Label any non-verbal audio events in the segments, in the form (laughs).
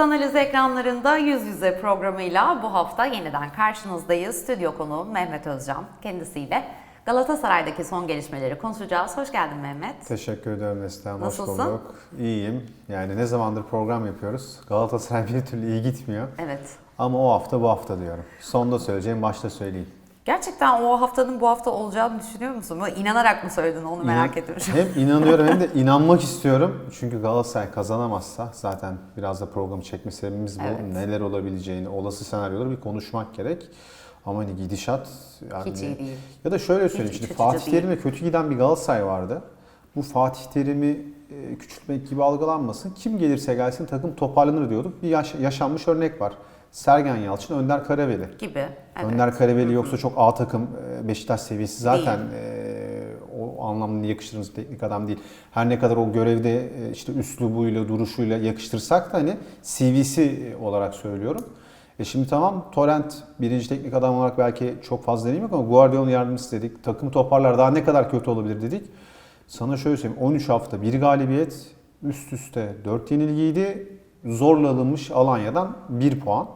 Analiz ekranlarında yüz yüze programıyla bu hafta yeniden karşınızdayız. Stüdyo konuğum Mehmet Özcan. Kendisiyle Galatasaray'daki son gelişmeleri konuşacağız. Hoş geldin Mehmet. Teşekkür ederim Neslihan. Hoş Nasılsın? bulduk. İyiyim. Yani ne zamandır program yapıyoruz. Galatasaray bir türlü iyi gitmiyor. Evet. Ama o hafta bu hafta diyorum. Sonda söyleyeceğim, başta söyleyeyim. Gerçekten o haftanın bu hafta olacağını düşünüyor musun? İnanarak mı söyledin onu merak İnan- ediyorum. Hem inanıyorum hem de (laughs) inanmak istiyorum. Çünkü Galatasaray kazanamazsa zaten biraz da programı çekme sebebimiz bu. Evet. Neler olabileceğini, olası senaryoları bir konuşmak gerek. Ama hani gidişat yani Hiç iyi değil. Ya da şöyle söyleyeyim. Hiç Şimdi Fatih. Terim'e kötü giden bir Galatasaray vardı. Bu Fatih Terim'i e, küçültmek gibi algılanmasın. Kim gelirse gelsin takım toparlanır diyorduk. Bir yaş- yaşanmış örnek var. Sergen Yalçın, Önder Karaveli. Gibi. Evet. Önder Karaveli yoksa çok A takım e, Beşiktaş seviyesi zaten e, o anlamda yakıştığımız teknik adam değil. Her ne kadar o görevde e, işte üslubuyla, duruşuyla yakıştırsak da hani CV'si olarak söylüyorum. E şimdi tamam Torrent birinci teknik adam olarak belki çok fazla deneyim yok ama Guardiola'nın yardımcısı dedik. Takım toparlar daha ne kadar kötü olabilir dedik. Sana şöyle söyleyeyim 13 hafta bir galibiyet üst üste 4 yenilgiydi. Zorla alınmış Alanya'dan 1 puan.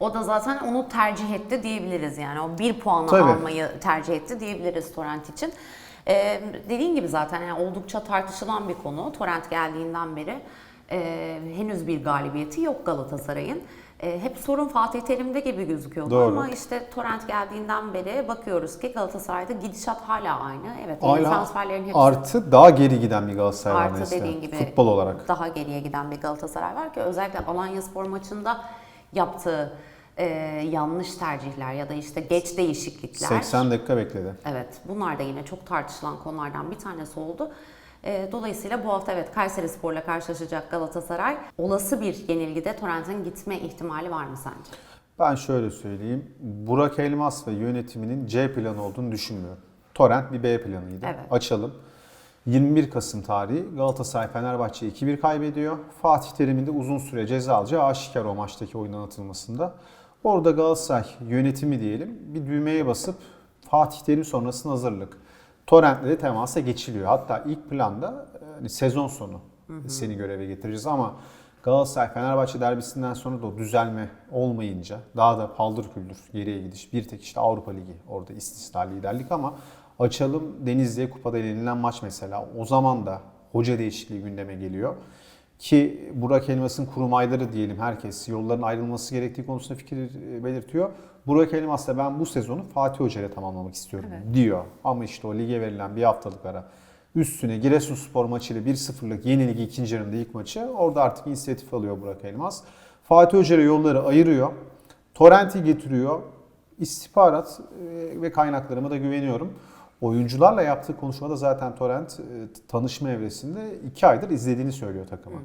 O da zaten onu tercih etti diyebiliriz yani. O bir puanla Tabii. almayı tercih etti diyebiliriz Torrent için. Ee, dediğin gibi zaten yani oldukça tartışılan bir konu. Torrent geldiğinden beri e, henüz bir galibiyeti yok Galatasaray'ın. E, hep sorun Fatih Terim'de gibi gözüküyordu Doğru. ama işte Torrent geldiğinden beri bakıyoruz ki Galatasaray'da gidişat hala aynı. Evet Hala transferlerin hepsi artı daha geri giden bir Galatasaray var Artı mesela. dediğin gibi Futbol olarak. daha geriye giden bir Galatasaray var ki özellikle Alanya Spor maçında yaptığı e, yanlış tercihler ya da işte geç değişiklikler. 80 dakika bekledi. Evet bunlar da yine çok tartışılan konulardan bir tanesi oldu. E, dolayısıyla bu hafta evet Kayseri Spor'la karşılaşacak Galatasaray. Olası bir yenilgide Torrent'in gitme ihtimali var mı sence? Ben şöyle söyleyeyim. Burak Elmas ve yönetiminin C planı olduğunu düşünmüyorum. Torrent bir B planıydı. Evet. Açalım. 21 Kasım tarihi Galatasaray Fenerbahçe 2-1 kaybediyor. Fatih Terim'in de uzun süre ceza alacağı aşikar o maçtaki oyundan atılmasında. Orada Galatasaray yönetimi diyelim bir düğmeye basıp Fatih Terim sonrasında hazırlık. Torrent'le de temasa geçiliyor. Hatta ilk planda hani sezon sonu seni göreve getireceğiz ama Galatasaray Fenerbahçe derbisinden sonra da o düzelme olmayınca daha da paldır küldür geriye gidiş. Bir tek işte Avrupa Ligi orada istisna liderlik ama açalım Denizli'ye kupada yenilen maç mesela. O zaman da hoca değişikliği gündeme geliyor. Ki Burak Elmas'ın kurmayları diyelim herkes yolların ayrılması gerektiği konusunda fikir e, belirtiyor. Burak Elmas da ben bu sezonu Fatih Hoca ile tamamlamak istiyorum diyor. Ama işte o lige verilen bir haftalık ara üstüne Giresunspor maçıyla 1-0'lık yenilgi ikinci yarımda ilk maçı. Orada artık inisiyatif alıyor Burak Elmas. Fatih Hoca ile yolları ayırıyor. Torrent'i getiriyor. İstihbarat e, ve kaynaklarıma da güveniyorum. Oyuncularla yaptığı konuşmada zaten Torrent e, tanışma evresinde iki aydır izlediğini söylüyor takımı.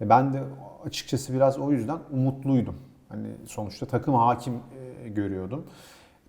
E, Ben de açıkçası biraz o yüzden umutluydum. Hani sonuçta takım hakim e, görüyordum.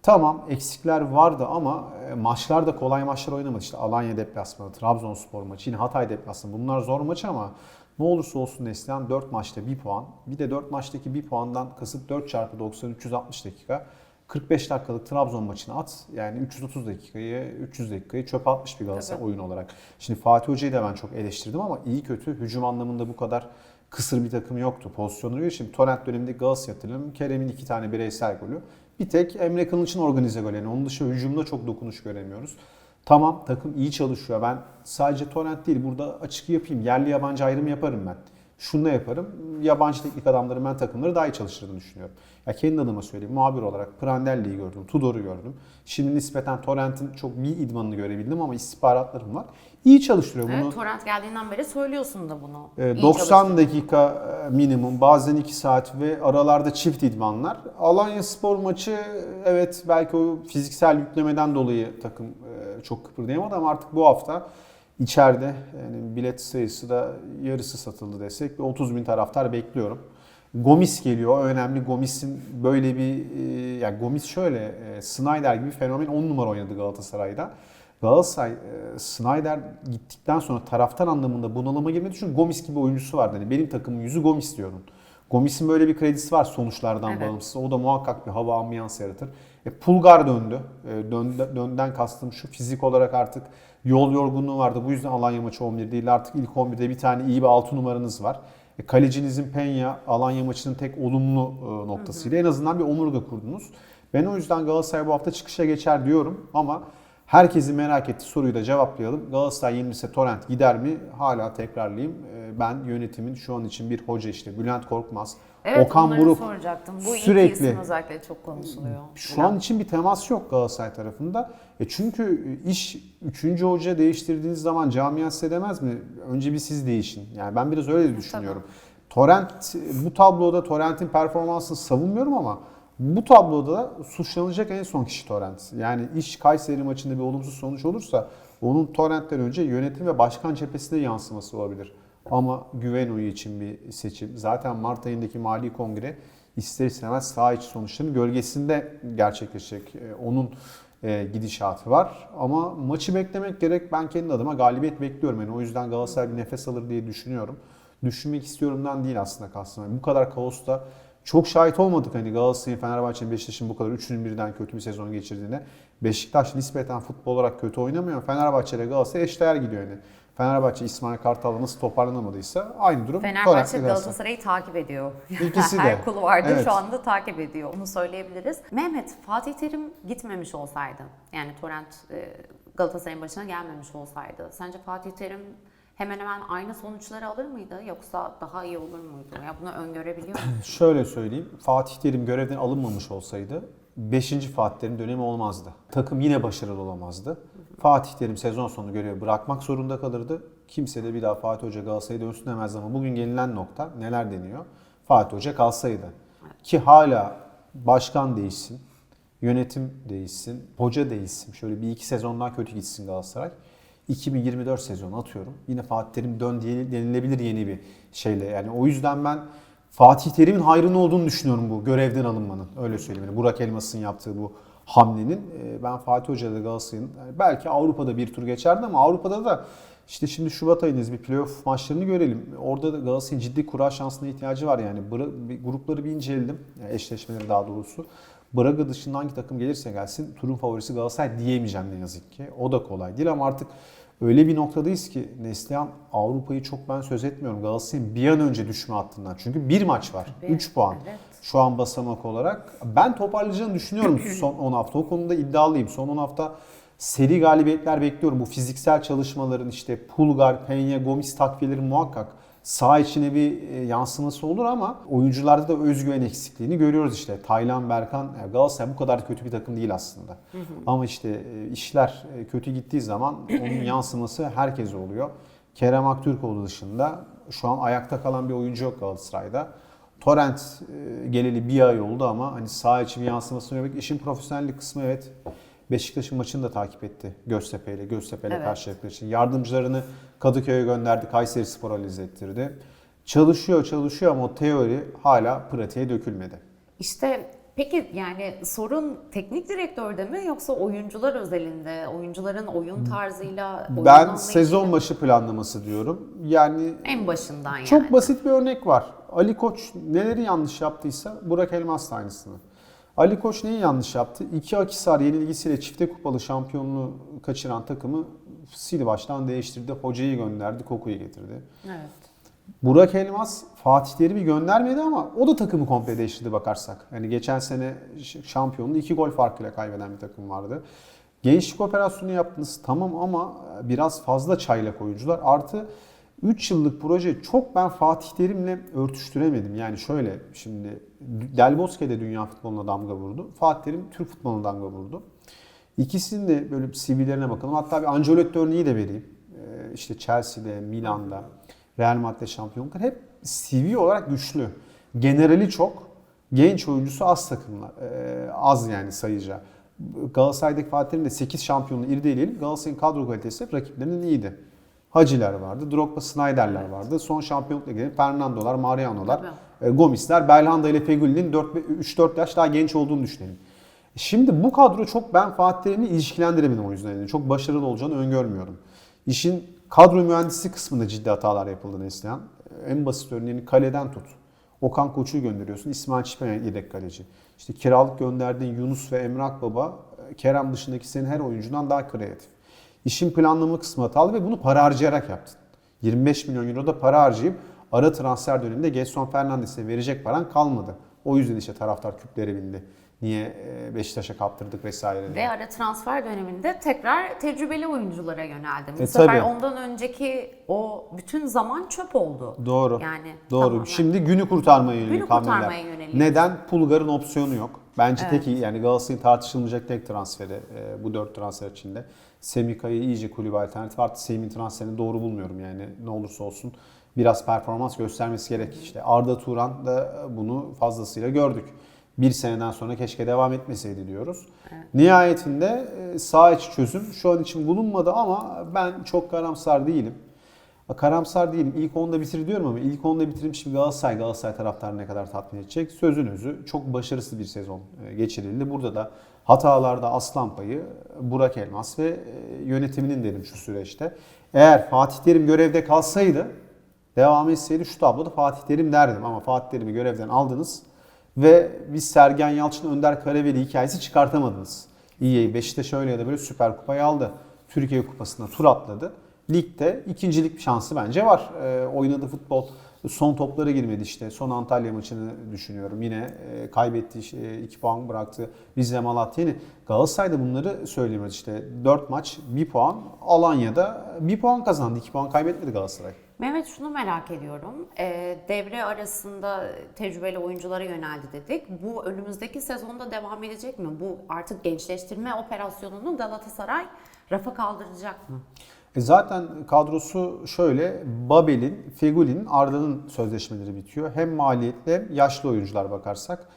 Tamam eksikler vardı ama maçlar da kolay maçlar oynamadı. İşte Alanya deplasmanı, Trabzonspor maçı, yine Hatay deplasmanı. Bunlar zor maç ama ne olursa olsun Neslihan 4 maçta 1 puan. Bir de 4 maçtaki 1 puandan kasıt 4 çarpı 90 360 dakika. 45 dakikalık Trabzon maçını at. Yani 330 dakikayı, 300 dakikayı çöpe atmış bir Galatasaray oyun olarak. Şimdi Fatih Hoca'yı da ben çok eleştirdim ama iyi kötü hücum anlamında bu kadar kısır bir takım yoktu. Pozisyonları yok. Şimdi Torrent döneminde Galatasaray hatırlıyorum. Kerem'in iki tane bireysel golü. Bir tek Emre Kılıç'ın organize golü. Yani onun dışında hücumda çok dokunuş göremiyoruz. Tamam takım iyi çalışıyor. Ben sadece Torrent değil burada açık yapayım. Yerli yabancı ayrımı yaparım ben. Şunu yaparım. Yabancı teknik adamların ben takımları daha iyi çalıştırdığını düşünüyorum. Ya kendi adıma söyleyeyim. Muhabir olarak Prandelli'yi gördüm. Tudor'u gördüm. Şimdi nispeten Torrent'in çok bir idmanını görebildim ama istihbaratlarım var. İyi çalıştırıyor bunu. Evet Torrent geldiğinden beri söylüyorsun da bunu. Ee, İyi 90 çalıştı. dakika e, minimum bazen 2 saat ve aralarda çift idmanlar. Alanya Spor maçı evet belki o fiziksel yüklemeden dolayı takım e, çok kıpırdayamadı ama artık bu hafta içeride yani bilet sayısı da yarısı satıldı desek ve 30 bin taraftar bekliyorum. Gomis geliyor. Önemli. Gomis'in böyle bir e, yani Gomis şöyle e, Snyder gibi fenomen 10 numara oynadı Galatasaray'da. Galatasaray e, Snyder gittikten sonra taraftar anlamında bunalıma girmedi. Çünkü Gomis gibi oyuncusu vardı. Hani benim takımın yüzü Gomis diyordun. Gomis'in böyle bir kredisi var sonuçlardan Evet. bağımsız. O da muhakkak bir hava ambiyans yaratır. E, Pulgar döndü. E, döndü. Dönden kastım şu fizik olarak artık yol yorgunluğu vardı. Bu yüzden Alanya maçı 11 değil. Artık ilk 11'de bir tane iyi bir 6 numaranız var. E, Kalecinizin Penya, Alanya maçının tek olumlu e, noktasıyla en azından bir omurga kurdunuz. Ben o yüzden Galatasaray bu hafta çıkışa geçer diyorum ama herkesin merak ettiği soruyu da cevaplayalım. Galatasaray yenilirse Torrent gider mi? Hala tekrarlayayım. E, Ben yönetimin şu an için bir hoca işte Bülent Korkmaz, Evet Okan Buruk soracaktım. Bu sürekli- özellikle çok konuşuluyor. şu an için bir temas yok Galatasaray tarafında. E çünkü iş 3. hoca değiştirdiğiniz zaman camia size demez mi? Önce bir siz değişin. Yani ben biraz öyle düşünüyorum. Torrent bu tabloda Torrent'in performansını savunmuyorum ama bu tabloda da suçlanacak en son kişi Torrent. Yani iş Kayseri maçında bir olumsuz sonuç olursa onun Torrent'ten önce yönetim ve başkan cephesine yansıması olabilir. Ama güven oyu için bir seçim. Zaten Mart ayındaki mali kongre ister istemez sağ içi sonuçların gölgesinde gerçekleşecek. Ee, Onun e, gidişatı var. Ama maçı beklemek gerek. Ben kendi adıma galibiyet bekliyorum. Yani o yüzden Galatasaray bir nefes alır diye düşünüyorum. Düşünmek istiyorumdan değil aslında kastım. Yani bu kadar kaosta çok şahit olmadık hani Galatasaray'ın, Fenerbahçe'nin, Beşiktaş'ın bu kadar üçünün birden kötü bir sezon geçirdiğine. Beşiktaş nispeten futbol olarak kötü oynamıyor. Fenerbahçe ile Galatasaray eşdeğer gidiyor yani. Fenerbahçe İsmail Kartal'la nasıl toparlanamadıysa aynı durum Fenerbahçe. Galatasaray'ı takip ediyor. (laughs) İkisi de. Her kulu vardı Evet. şu anda takip ediyor. Onu söyleyebiliriz. Mehmet, Fatih Terim gitmemiş olsaydı, yani Torrent e, Galatasaray'ın başına gelmemiş olsaydı, sence Fatih Terim hemen hemen aynı sonuçları alır mıydı yoksa daha iyi olur muydu? Ya bunu öngörebiliyor musun? (clears throat) Şöyle söyleyeyim. Fatih Terim görevden alınmamış olsaydı 5. Fatih Terim dönemi olmazdı. Takım yine başarılı olamazdı. Fatih Terim sezon sonu görevi bırakmak zorunda kalırdı. Kimse de bir daha Fatih Hoca Galatasaray'a dönsün demez ama bugün gelinen nokta neler deniyor? Fatih Hoca kalsaydı. Ki hala başkan değişsin, yönetim değişsin, hoca değişsin. Şöyle bir iki sezon daha kötü gitsin Galatasaray. 2024 sezonu atıyorum. Yine Fatih Terim dön diye denilebilir yeni bir şeyle. Yani o yüzden ben Fatih Terim'in hayrının olduğunu düşünüyorum bu görevden alınmanın. Öyle söyleyeyim. Yani Burak Elmas'ın yaptığı bu hamlenin. e, Ben Fatih Hoca'da Galatasaray'ın belki Avrupa'da bir tur geçerdi ama Avrupa'da da işte şimdi Şubat ayındayız bir playoff maçlarını görelim. Orada da Galatasaray'ın ciddi kura şansına ihtiyacı var yani. Grupları bir inceledim. Yani eşleşmeleri daha doğrusu. Braga dışında hangi takım gelirse gelsin turun favorisi Galatasaray diyemeyeceğim ne yazık ki. O da kolay değil ama artık öyle bir noktadayız ki Neslihan Avrupa'yı çok ben söz etmiyorum. Galatasaray'ın bir an önce düşme hattından. Çünkü bir maç var. Tabii, 3 puan. evet. Şu an basamak olarak. Ben toparlayacağını düşünüyorum (clears throat) son 10 hafta. O konuda iddialıyım. Son 10 hafta seri galibiyetler bekliyorum. Bu fiziksel çalışmaların işte Pulgar, Penya, Gomis takviyeleri muhakkak sağ içine bir e, yansıması olur ama oyuncularda da özgüven eksikliğini görüyoruz işte. Taylan, Berkan, Galatasaray bu kadar kötü bir takım değil aslında. Ama işte e, işler e, kötü gittiği zaman onun (clears throat) yansıması herkese oluyor. Kerem Aktürkoğlu dışında şu an ayakta kalan bir oyuncu yok Galatasaray'da. Torrent geleli bir ay oldu ama hani sağ içi bir yansımasını görmek işin profesyonellik kısmı evet. Beşiktaş'ın maçını da takip etti Göztepe ile. Göztepe ile Evet. için. Yardımcılarını Kadıköy'e gönderdi. Kayseri Spor analiz ettirdi. Çalışıyor çalışıyor ama o teori hala pratiğe dökülmedi. İşte peki yani sorun teknik direktörde mi yoksa oyuncular özelinde, oyuncuların oyun tarzıyla, oyun Ben sezon başı planlaması diyorum. Yani en başından yani. Çok basit bir örnek var. Ali Koç neleri yanlış yaptıysa Burak Elmas da aynısını. Ali Koç neyi yanlış yaptı? İki Akisar yenilgisiyle çifte kupalı şampiyonluğu kaçıran takımı sil baştan değiştirdi. Hocayı gönderdi, Koku'yu getirdi. Evet. Burak Elmas Fatih Terim'i göndermedi ama o da takımı komple değiştirdi bakarsak. Yani geçen sene şampiyonluğu iki gol farkıyla kaybeden bir takım vardı. Gençlik operasyonu yaptınız tamam ama biraz fazla çaylak oyuncular. Artı 3 yıllık proje çok ben Fatih Terim'le örtüştüremedim. Yani şöyle şimdi Del Bosque de dünya futboluna damga vurdu. Fatih Terim Türk futboluna damga vurdu. İkisinin de böyle CV'lerine bakalım. Hatta bir Ancelotti örneği de vereyim. Ee, İşte Chelsea'de, Milan'da, Real Madrid'de şampiyonluklar hep CV olarak güçlü. Generali çok, genç oyuncusu az takımlar. Ee, az yani sayıca. Galatasaray'daki Fatih Terim'in de 8 şampiyonluğu irdeleyelim. Galatasaray'ın kadro kalitesi hep rakiplerinden iyiydi. Haciler vardı, Drogba, Snyder'ler vardı. Son şampiyonlukla gelen Fernando'lar, Mariano'lar, e, Gomis'ler, Belhanda ile Feguli'nin 3-4 yaş daha genç olduğunu düşünelim. Şimdi bu kadro çok ben Fatih Terim'i ilişkilendiremedim o yüzden. Yani çok başarılı olacağını öngörmüyorum. İşin kadro mühendisi kısmında ciddi hatalar yapıldı Neslihan. En basit örneğini kaleden tut. Okan Koç'u gönderiyorsun. İsmail Çipen yedek kaleci. İşte kiralık gönderdiğin Yunus ve Emrah Baba Kerem dışındaki senin her oyuncudan daha kreatif. İşin planlama kısmı hatalı ve bunu para harcayarak yaptın. 25 milyon euro da para harcayıp ara transfer döneminde Gelson Fernandes'e verecek paran kalmadı. O yüzden işte taraftar küplere bindi. Niye e, Beşiktaş'a kaptırdık vesaire diye. Ve ara transfer döneminde tekrar tecrübeli oyunculara yöneldim. Bu E, sefer tabii. ondan önceki o bütün zaman çöp oldu. Doğru. Yani Doğru. tamamen. Şimdi günü kurtarmaya yönelik Günü hamleler. kurtarmaya yönelik. Neden? Pulgar'ın opsiyonu yok. Bence tek iyi yani Galatasaray'ın tartışılmayacak tek transferi e, bu dört transfer içinde. Semika'yı iyice kulübe alternatif artı Semih'in transferini doğru bulmuyorum yani ne olursa olsun. Biraz performans göstermesi gerek. İşte Arda Turan da bunu fazlasıyla gördük. Bir seneden sonra keşke devam etmeseydi diyoruz. Nihayetinde e, sağ içi çözüm şu an için bulunmadı ama ben çok karamsar değilim. Karamsar değilim. İlk onda bitir diyorum ama ilk onda bitirilmiş bir Galatasaray, Galatasaray taraftarı ne kadar tatmin edecek? Sözün özü çok başarısız bir sezon e, geçirildi. Burada da hatalarda aslan payı Burak Elmas ve e, yönetiminin dedim şu süreçte. Eğer Fatih Terim görevde kalsaydı, devam etseydi şu tabloda Fatih Terim derdim ama Fatih Terim'i görevden aldınız ve biz Sergen Yalçın Önder Karaveli hikayesi çıkartamadınız. İyi Beşiktaş öyle ya da böyle Süper Kupayı aldı. Türkiye Kupası'na tur atladı. Ligde ikincilik şansı bence var. E, oynadığı futbol son toplara girmedi işte. Son Antalya maçını düşünüyorum. Yine e, kaybetti, 2 puan bıraktı Rize Malatya. Yine Galatasaray'da bunları söylemiyoruz işte. 4 maç 1 puan. Alanya'da 1 puan kazandı. 2 puan kaybetmedi Galatasaray. Mehmet şunu merak ediyorum. Ee, devre arasında tecrübeli oyunculara yöneldi dedik. Bu önümüzdeki sezonda devam edecek mi? Bu artık gençleştirme operasyonunu Galatasaray rafa kaldıracak mı? E zaten kadrosu şöyle Babel'in, Feguli'nin, Arda'nın sözleşmeleri bitiyor. Hem maliyetli hem yaşlı oyuncular bakarsak.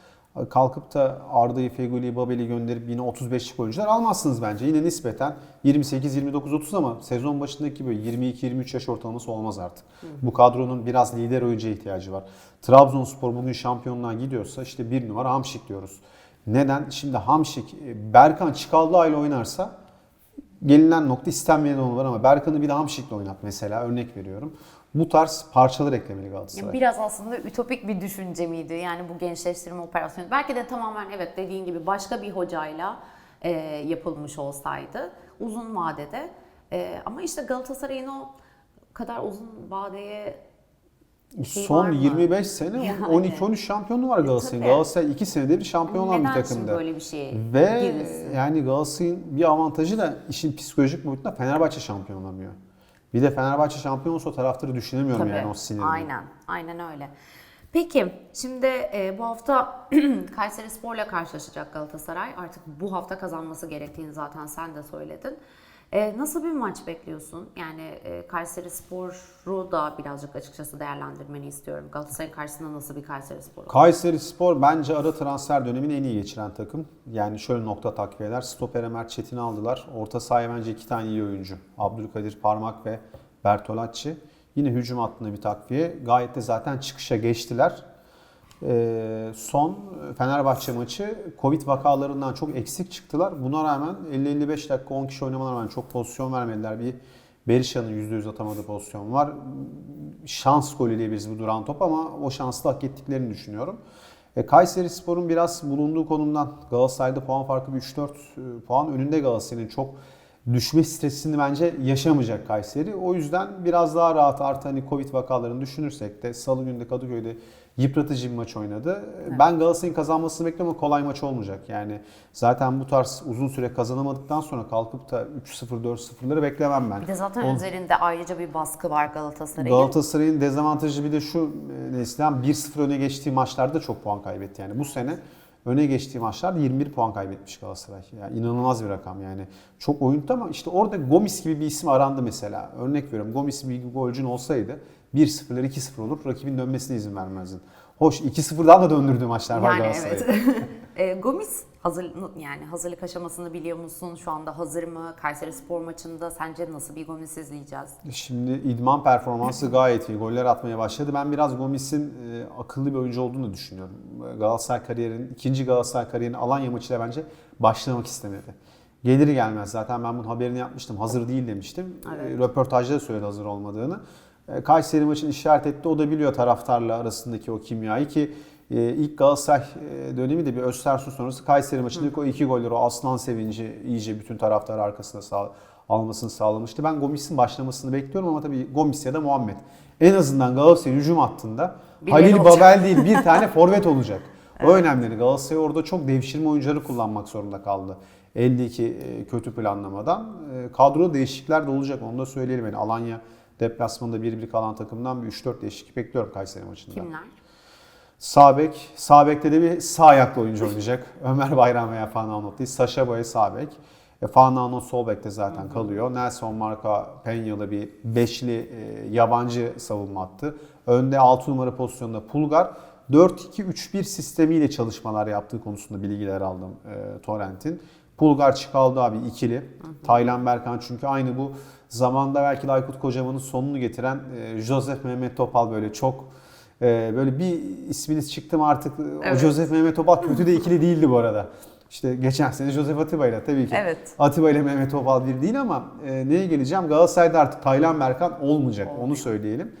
Kalkıp da Arda'yı, Feguli'yi, Babel'i gönderip yine 35'lik oyuncular almazsınız bence. Yine nispeten 28, 29, 30 ama sezon başındaki gibi 22-23 yaş ortalaması olmaz artık. Bu kadronun biraz lider oyuncuya ihtiyacı var. Trabzonspor bugün şampiyonluğa gidiyorsa işte bir numara Hamşik diyoruz. Neden? Şimdi Hamşik, Berkan Çıkallığa ile oynarsa gelinen nokta istenmeyen olmalar ama Berkan'ı bir de Hamşik'le oynat mesela örnek veriyorum. Bu tarz parçalar eklemeli Galatasaray. Biraz aslında ütopik bir düşünce miydi? Yani bu gençleştirme operasyonu. Belki de tamamen evet dediğin gibi başka bir hocayla e, yapılmış olsaydı uzun vadede. E, ama işte Galatasaray'ın o kadar uzun vadeye şey var Son mı? 25 sene (laughs) Yani. 12-13 şampiyonu var Galatasaray'ın. tabii. Galatasaray 2 senede bir şampiyon olan bir neden takımda. şimdi böyle bir şeye Ve girilsin? yani Galatasaray'ın bir avantajı da işin psikolojik boyutunda Fenerbahçe şampiyon olamıyor. Bir de Fenerbahçe şampiyon olsa taraftarı düşünemiyorum Tabii, yani o sinirini. Aynen, aynen öyle. Peki, şimdi e, bu hafta (clears throat) Kayseri Spor'la karşılaşacak Galatasaray. Artık bu hafta kazanması gerektiğini zaten sen de söyledin. E, nasıl bir maç bekliyorsun? Yani e, Kayseri Spor'u da birazcık açıkçası değerlendirmeni istiyorum. Galatasaray'ın karşısında nasıl bir Kayseri Spor? Kayseri Spor bence ara transfer dönemini en iyi geçiren takım. Yani şöyle nokta takviye eder. Stoper Mert Çetin'i aldılar. Orta sahaya bence iki tane iyi oyuncu. Abdülkadir Parmak ve Bertolacci. Yine hücum hattında bir takviye. Gayet de zaten çıkışa geçtiler. Ee, son Fenerbahçe maçı Covid vakalarından çok eksik çıktılar. Buna rağmen 50-55 dakika 10 kişi oynamalarına rağmen çok pozisyon vermediler. Bir Berisha'nın %100 atamadığı pozisyon var. Şans golü diyebiliriz bu duran top ama o şanslı hak ettiklerini düşünüyorum. E, Kayseri Spor'un biraz bulunduğu konumdan Galatasaray'da puan farkı bir 3-4 e, puan önünde Galatasaray'ın çok düşme stresini bence yaşamayacak Kayseri. O yüzden biraz daha rahat artı hani Covid vakalarını düşünürsek de Salı günü de Kadıköy'de yıpratıcı bir maç oynadı. Ben Galatasaray'ın kazanmasını bekliyorum ama kolay maç olmayacak. Yani zaten bu tarz uzun süre kazanamadıktan sonra kalkıp da 3-0 4-0'ları beklemem ben. Bir de zaten On- üzerinde ayrıca bir baskı var Galatasaray'ın. Galatasaray'ın dezavantajı bir de şu e, Neslihan 1-0 öne geçtiği maçlarda çok puan kaybetti. Yani bu sene öne geçtiği maçlarda 21 puan kaybetmiş Galatasaray. Yani inanılmaz bir rakam yani. Çok oyuntu ama işte orada Gomis gibi bir isim arandı mesela. Örnek veriyorum Gomis bir golcün olsaydı 1-0'lar 2-0 olur rakibin dönmesine izin vermezdin. Hoş 2-0'dan da döndürdüğü maçlar var Yani Galatasaray'ın. evet. (laughs) e, Gomis hazır yani hazırlık aşamasını biliyor musun? Şu anda hazır mı? Kayseri Spor maçında sence nasıl bir Gomis izleyeceğiz? Şimdi idman performansı gayet iyi. Goller atmaya başladı. Ben biraz Gomis'in e, akıllı bir oyuncu olduğunu düşünüyorum. Galatasaray kariyerinin, ikinci Galatasaray kariyerinin Alanya maçıyla bence başlamak istemedi. Gelir gelmez zaten ben bunun haberini yapmıştım. Hazır değil demiştim. Evet. E, röportajda da söyledi hazır olmadığını. E, Kayseri maçını işaret etti. O da biliyor taraftarla arasındaki o kimyayı ki e, ilk Galatasaray e, dönemi de bir Öztersun sonrası Kayseri maçındaki o iki golleri, o aslan sevinci iyice bütün taraftar arkasında sağ, almasını sağlamıştı. Ben Gomis'in başlamasını bekliyorum ama tabii Gomis ya da Muhammed. En azından Galatasaray hücum hattında Birileri Halil olacak. Babel değil bir tane (laughs) forvet olacak. O önemli. Galatasaray orada çok devşirme oyuncuları kullanmak zorunda kaldı. Eldeki e, kötü planlamadan. Kadro değişiklikler de olacak onu da söyleyelim. Yani Alanya deplasmanında 1-1 kalan takımdan bir 3-4 değişiklik bekliyorum Kayseri maçında. Kimler? Sağ bek. Sağ bekte de bir sağ ayaklı oyuncu oynayacak. (laughs) Ömer Bayram veya Fernando değil. Saşa Boya sağ bek. E, Fernando sol bekte zaten kalıyor. Nelson Marka Peña'da bir beşli e, yabancı savunma attı. Önde 6 numara pozisyonda Pulgar. 4-2-3-1 sistemiyle çalışmalar yaptığı konusunda bilgiler aldım e, Torrent'in. Pulgar çıkaldı abi ikili. Taylan Berkan çünkü aynı bu zamanda belki de Aykut Kocaman'ın sonunu getiren e, Joseph Mehmet Topal böyle çok ee, böyle bir isminiz çıktı mı artık o Evet. Joseph Mehmet Topal kötü de ikili değildi bu arada. İşte geçen sene Joseph Atiba ile tabii ki. Evet. Atiba ile Mehmet Topal bir değil ama e, neye geleceğim? Galatasaray'da artık Taylan Berkan olmayacak onu Olmuyor. söyleyelim.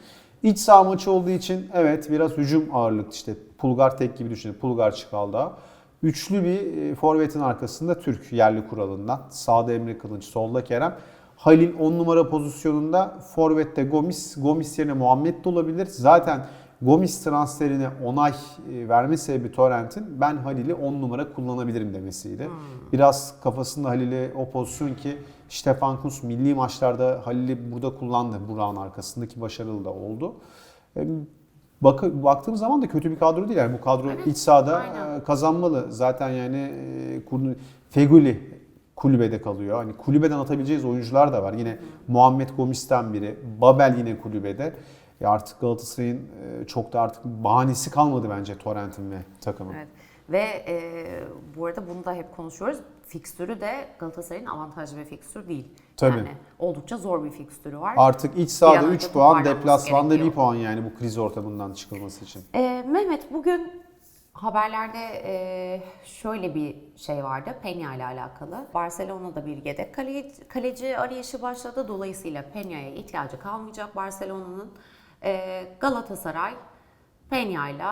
İç saha maçı olduğu için evet biraz hücum ağırlıklı işte Pulgar tek gibi düşünün. Pulgar çıkaldı. Üçlü bir e, forvetin arkasında Türk yerli kuralından. Sağda Emre Kılınç, solda Kerem. Halil 10 numara pozisyonunda forvette Gomis. Gomis yerine Muhammed de olabilir. Zaten Gomis transferine onay e, verme sebebi Torrent'in ben Halil'i 10 numara kullanabilirim demesiydi. Biraz kafasında Halil'e o pozisyon ki Stefan Kuntz milli maçlarda Halil'i burada kullandı. Burak'ın arkasındaki başarılı da oldu. E, Bak, baktığım zaman da kötü bir kadro değil. Yani bu kadro Evet, iç sahada aynen. e, kazanmalı. Zaten yani Feguli kulübede kalıyor. Hani kulübeden atabileceğiz oyuncular da var. Yine Muhammed Gomis'ten biri. Babel yine kulübede. Ya artık Galatasaray'ın e, çok da artık bahanesi kalmadı bence Torrent'in ve takımın. Evet. Ve e, bu arada bunu da hep konuşuyoruz. Fikstürü de Galatasaray'ın avantajlı bir fikstür değil. Tabii. Yani oldukça zor bir fikstürü var. Artık iç sahada an 3 önce puan, deplasmanda 1 gerekiyor. puan yani bu kriz ortamından çıkılması için. E, Mehmet bugün haberlerde e, şöyle bir şey vardı Peña ile alakalı. Barcelona'da bir yedek kale, kaleci arayışı başladı. Dolayısıyla Peña'ya ihtiyacı kalmayacak Barcelona'nın. E, Galatasaray Peña ile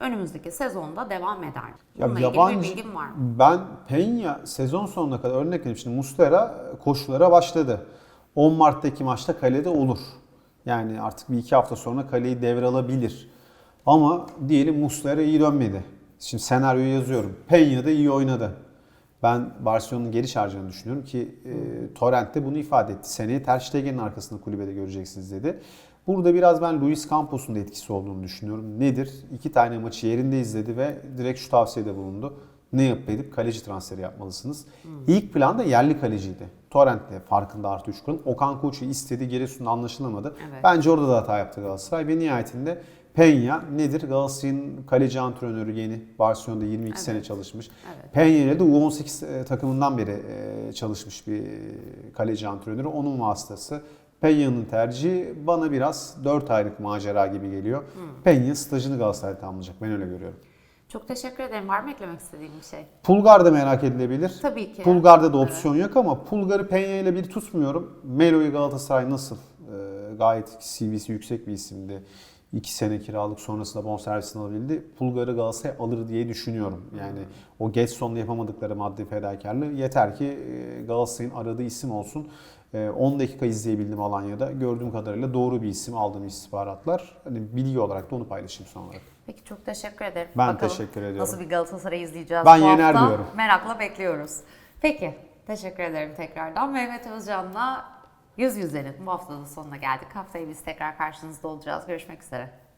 önümüzdeki sezonda devam eder. Ya Bununla ilgili bir var mı? Ben Peña sezon sonuna kadar örnek vereyim. Şimdi Muslera koşulara başladı. 10 Mart'taki maçta kalede olur. Yani artık bir iki hafta sonra kaleyi devralabilir. Ama diyelim Muslera iyi dönmedi. Şimdi senaryoyu yazıyorum. Peña da iyi oynadı. Ben Barcelona'nın geri şarjını düşünüyorum ki e, Torrent de bunu ifade etti. Seneye Ter Stegen'in arkasında kulübede göreceksiniz dedi. Burada biraz ben Luis Campos'un da etkisi olduğunu düşünüyorum. Nedir? İki tane maçı yerinde izledi ve direkt şu tavsiyede bulundu. Ne yapıp edip kaleci transferi yapmalısınız. İlk planda yerli kaleciydi. Torrent'le farkında artı 3 kurun. Okan Koç'u istedi, Giresun'da anlaşılamadı. Evet. Bence orada da hata yaptı Galatasaray ve nihayetinde Peña nedir? Galatasaray'ın kaleci antrenörü yeni. Barcelona'da 22 Evet. sene çalışmış. Evet. Peña ile de U18 e, takımından beri e, çalışmış bir kaleci antrenörü. Onun vasıtası. Peña'nın tercihi bana biraz 4 aylık macera gibi geliyor. Peña stajını Galatasaray'da tamamlayacak. Ben öyle görüyorum. Çok teşekkür ederim. Var mı eklemek istediğin bir şey? Pulgar da merak edilebilir. Tabii ki. Pulgar'da da opsiyon yok ama Pulgar'ı Peña ile bir tutmuyorum. Melo'yu Galatasaray nasıl? Gayet CV'si yüksek bir isimdi. 2 sene kiralık sonrasında bonservisini alabildi. Pulgar'ı Galatasaray alır diye düşünüyorum. Yani o geç sonunda yapamadıkları maddi fedakarlığı yeter ki e, Galatasaray'ın aradığı isim olsun. E, 10 dakika izleyebildim Alanya'da. Gördüğüm kadarıyla doğru bir isim aldığım istihbaratlar. Hani bilgi olarak da onu paylaşayım son olarak. Peki çok teşekkür ederim. Ben teşekkür ediyorum. Nasıl bir Galatasaray izleyeceğiz Ben bu yener hafta? diyorum. Merakla bekliyoruz. Peki teşekkür ederim tekrardan. Mehmet Özcan'la yüz yüzenin bu haftanın sonuna geldik. Haftaya biz tekrar karşınızda olacağız. Görüşmek üzere.